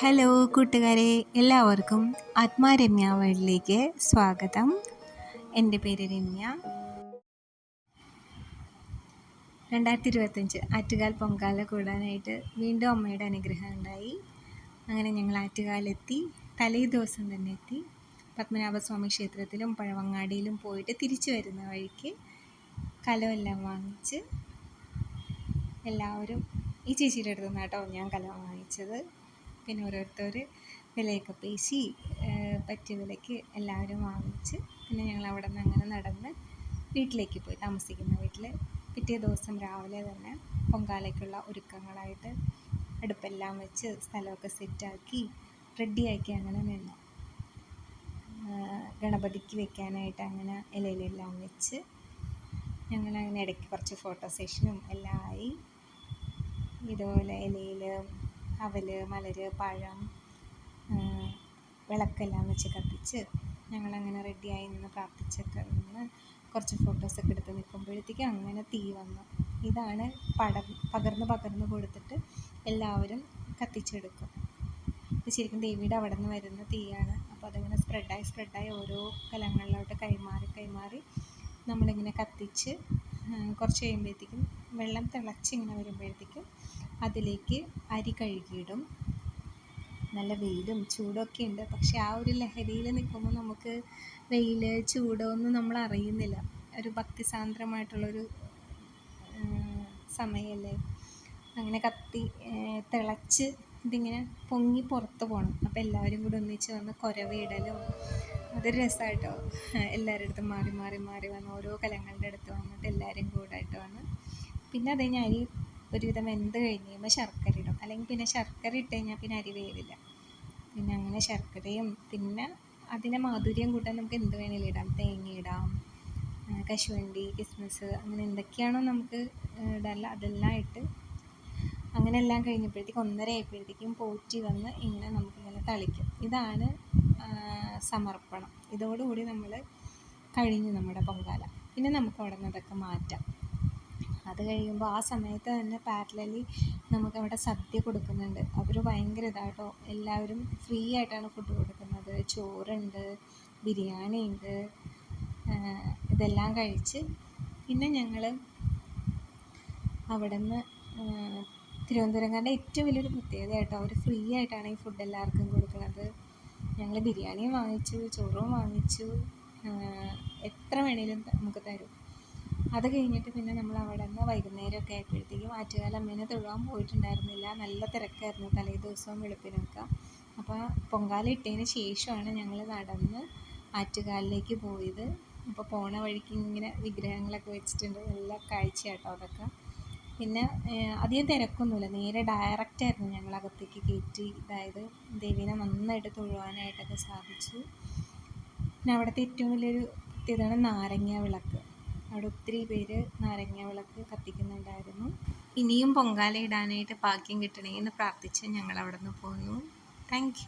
Hello കൂട്ടുകാരെ എല്ലാവർക്കും ആത്മാരമ്യ വേൾഡിലേക്ക് സ്വാഗതം. എന്റെ പേര് രമ്യ. രണ്ടായിരത്തി ഇരുപത്തഞ്ച് ആറ്റുകാൽ പൊങ്കാല കൂടാനായിട്ട് വീണ്ടും അമ്മയുടെ അനുഗ്രഹം ഉണ്ടായി. അങ്ങനെ ഞങ്ങൾ ആറ്റുകാലെത്തി തലേ ദിവസം തന്നെ എത്തി. പത്മനാഭസ്വാമി ക്ഷേത്രത്തിലും പഴവങ്ങാടിയിലും പോയിട്ട് തിരിച്ചു വരുന്ന വഴിക്ക് കലമെല്ലാം വാങ്ങിച്ച് എല്ലാവരും ഈ ചേച്ചിയുടെ അടുത്ത് നിന്നാണ് ഞാൻ കലം വാങ്ങിച്ചത്. പിന്നെ ഓരോരുത്തർ വിലയൊക്കെ പേശി പറ്റിയ വിലയ്ക്ക് എല്ലാവരും വാങ്ങിച്ച് പിന്നെ ഞങ്ങൾ അവിടെ നിന്ന് അങ്ങനെ നടന്ന് വീട്ടിലേക്ക് പോയി. താമസിക്കുന്ന വീട്ടിൽ പിറ്റേ ദിവസം രാവിലെ തന്നെ പൊങ്കാലയ്ക്കുള്ള ഒരുക്കങ്ങളായിട്ട് അടുപ്പെല്ലാം വെച്ച് സ്ഥലമൊക്കെ സെറ്റാക്കി റെഡിയാക്കി അങ്ങനെ നിന്നു. ഗണപതിക്ക് വെക്കാനായിട്ട് അങ്ങനെ ഇലയിലെല്ലാം വെച്ച് ഞങ്ങൾ അങ്ങനെ ഇടയ്ക്ക് കുറച്ച് ഫോട്ടോ സെഷനും എല്ലാം ആയി. ഇതുപോലെ ഇലയിൽ അവൽ മലര് പഴം വിളക്കെല്ലാം വെച്ച് കത്തിച്ച് ഞങ്ങളങ്ങനെ റെഡിയായി നിന്ന് പ്രാർത്ഥിച്ചൊക്കെ നിന്ന് കുറച്ച് ഫോട്ടോസൊക്കെ എടുത്ത് നിൽക്കുമ്പോഴത്തേക്കും അങ്ങനെ തീ വന്നു. ഇതാണ് പട പകർന്ന് പകർന്ന് കൊടുത്തിട്ട് എല്ലാവരും കത്തിച്ചെടുക്കും. ഇത് ശരിക്കും ദേവിയുടെ അവിടെ നിന്ന് വരുന്ന തീയാണ്. അപ്പോൾ അതിങ്ങനെ സ്പ്രെഡായി സ്പ്രെഡായി ഓരോ കലങ്ങളിലോട്ട് കൈമാറി കൈമാറി നമ്മളിങ്ങനെ കത്തിച്ച് കുറച്ച് കഴിയുമ്പോഴത്തേക്കും വെള്ളം തിളച്ചിങ്ങനെ വരുമ്പോഴത്തേക്കും അതിലേക്ക് അരി കഴുകിയിടും. നല്ല വെയിലും ചൂടൊക്കെ ഉണ്ട്. പക്ഷെ ആ ഒരു ലഹരിയിൽ നിൽക്കുമ്പോൾ നമുക്ക് വെയിൽ ചൂടൊന്നും നമ്മൾ അറിയുന്നില്ല. ഒരു ഭക്തിസാന്ദ്രമായിട്ടുള്ളൊരു സമയമല്ലേ? അങ്ങനെ കത്തി തിളച്ച് ഇതിങ്ങനെ പൊങ്ങി പുറത്ത് പോകണം. അപ്പോൾ എല്ലാവരും കൂടെ ഒന്നിച്ച് വന്ന് കുരവിടലും അതൊരു രസമായിട്ടോ? എല്ലാവരുടെ അടുത്തും മാറി മാറി മാറി വന്ന് ഓരോ കലങ്ങളുടെ അടുത്ത് വന്നിട്ട് എല്ലാവരും കൂടായിട്ട് വന്ന്. പിന്നെ അത് കഴിഞ്ഞ് അരി ഒരുവിധം വെന്ത് കഴിഞ്ഞ് കഴിയുമ്പോൾ ശർക്കര ഇടും. അല്ലെങ്കിൽ പിന്നെ ശർക്കര ഇട്ട് കഴിഞ്ഞാൽ പിന്നെ അരി വേവില്ല. പിന്നെ അങ്ങനെ ശർക്കരയും പിന്നെ അതിനെ മാധുര്യം കൂട്ടാൻ നമുക്ക് എന്ത് വേണമെങ്കിലും ഇടാം. തേങ്ങ ഇടാം കശുവണ്ടി കിസ്മിസ് അങ്ങനെ എന്തൊക്കെയാണോ നമുക്ക് ഇടല്ല അതെല്ലാം ഇട്ട് അങ്ങനെ എല്ലാം കഴിഞ്ഞപ്പോഴത്തേക്കും ഒന്നര ആയപ്പോഴത്തേക്കും പോറ്റി വന്ന് ഇങ്ങനെ നമുക്കിങ്ങനെ തളിക്കും. ഇതാണ് സമർപ്പണം. ഇതോടുകൂടി നമ്മൾ കഴിഞ്ഞു നമ്മുടെ പൊങ്കാല. പിന്നെ നമുക്ക് അവിടെ നിന്നതൊക്കെ മാറ്റാം. അത് കഴിയുമ്പോൾ ആ സമയത്ത് തന്നെ പാരലലി നമുക്കവിടെ സദ്യ കൊടുക്കുന്നുണ്ട്. അവർ ഭയങ്കര ഇതാട്ടോ. എല്ലാവരും ഫ്രീ ആയിട്ടാണ് ഫുഡ് കൊടുക്കുന്നത്. ചോറുണ്ട് ബിരിയാണി ഉണ്ട് ഇതെല്ലാം കഴിച്ച് പിന്നെ ഞങ്ങൾ അവിടെ നിന്ന് തിരുവനന്തപുരംകാരുടെ ഏറ്റവും വലിയൊരു പ്രത്യേകത കേട്ടോ അവർ ഫ്രീ ആയിട്ടാണ് ഈ ഫുഡ് എല്ലാവർക്കും കൊടുക്കുന്നത്. ഞങ്ങൾ ബിരിയാണിയും വാങ്ങിച്ചു ചോറും വാങ്ങിച്ചു. എത്ര വേണേലും നമുക്ക് തരും. അത് കഴിഞ്ഞിട്ട് പിന്നെ നമ്മൾ അവിടെ നിന്ന് വൈകുന്നേരമൊക്കെ ആയപ്പോഴത്തേക്കും ആറ്റുകാല അമ്മേനെ തൊഴുവാൻ പോയിട്ടുണ്ടായിരുന്നില്ല. നല്ല തിരക്കായിരുന്നു തലേ ദിവസവും വെളുപ്പിനൊക്കെ. അപ്പോൾ പൊങ്കാല ഇട്ടതിന് ശേഷമാണ് ഞങ്ങൾ നടന്ന് ആറ്റുകാലിലേക്ക് പോയത്. അപ്പോൾ പോണ വഴിക്ക് ഇങ്ങനെ വിഗ്രഹങ്ങളൊക്കെ വെച്ചിട്ടുണ്ട്. നല്ല കാഴ്ചയാട്ടോ അതൊക്കെ. പിന്നെ അധികം തിരക്കൊന്നുമില്ല. നേരെ ഡയറക്റ്റ് ആയിരുന്നു ഞങ്ങൾ അകത്തേക്ക് കയറ്റി. അതായത് ദേവീനെ നന്നായിട്ട് തൊഴുവാനായിട്ടൊക്കെ സാധിച്ചു. പിന്നെ അവിടുത്തെ ഏറ്റവും വലിയൊരു പ്രത്യേകതയാണ് നാരങ്ങ വിളക്ക് അവിടെ ഒത്തിരി പേര് നാരങ്ങ വിളക്ക് കത്തിക്കുന്നുണ്ടായിരുന്നു. ഇനിയും പൊങ്കാല ഇടാനായിട്ട് ഭാഗ്യം കിട്ടണേ എന്ന് പ്രാർത്ഥിച്ച് ഞങ്ങൾ അവിടെ നിന്ന് പോന്നു താങ്ക്